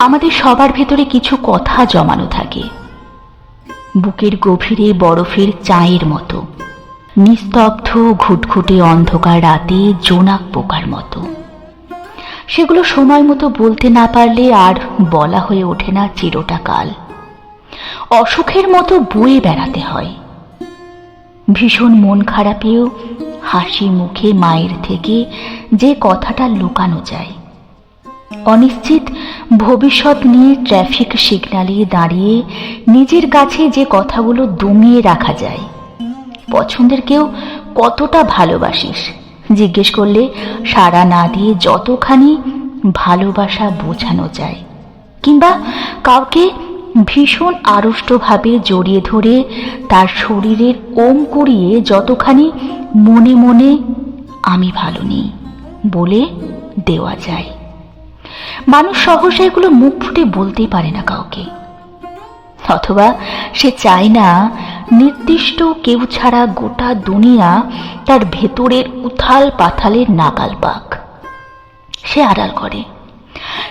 আমাদের সবার ভেতরে কিছু কথা জমানো থাকে। বুকের গভীরে বরফের চায়ের মতো, নিস্তব্ধ ঘুটঘুটে অন্ধকার রাতে জোনাক পোকার মতো। সেগুলো সময় মতো বলতে না পারলে আর বলা হয়ে ওঠে না চিরটা কাল অসুখের মতো বয়ে বেড়াতে হয়। ভীষণ মন খারাপেও হাসি মুখে মায়ের থেকে যে কথাটা লুকানো যায়। অনিশ্চিত ভবিষ্যৎ নিয়ে ট্রাফিক সিগন্যালে দাঁড়িয়ে নিজের কাছে যে কথাগুলো দমিয়ে রাখা যায়। পছন্দের কেউ কতটা ভালোবাসিস? জিজ্ঞেস করলে সাড়া না দিয়ে যতখানি ভালোবাসা বোঝানো যায়। কিংবা কাউকে ভীষণ আড়ষ্টভাবে জড়িয়ে ধরে তার শরীরের ওম করিয়ে যতখানি মনে মনে, আমি ভালো নেই বলে দেওয়া যায়। মানুষ সহসা এগুলো মুখ ফুটে বলতেই পারে না কাউকে। অথবা সে চায় না নির্দিষ্ট কেউ ছাড়া গোটা দুনিয়া তার ভেতরের উথাল পাথালের নাগাল পাক। সে আড়াল করে।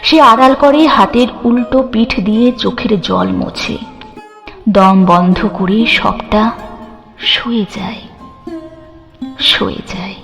সে আড়াল করে হাতের উল্টো পিঠ দিয়ে চোখের জল মোছে। দম বন্ধ করে সবটা শুয়ে যায়। শুয়ে যায়।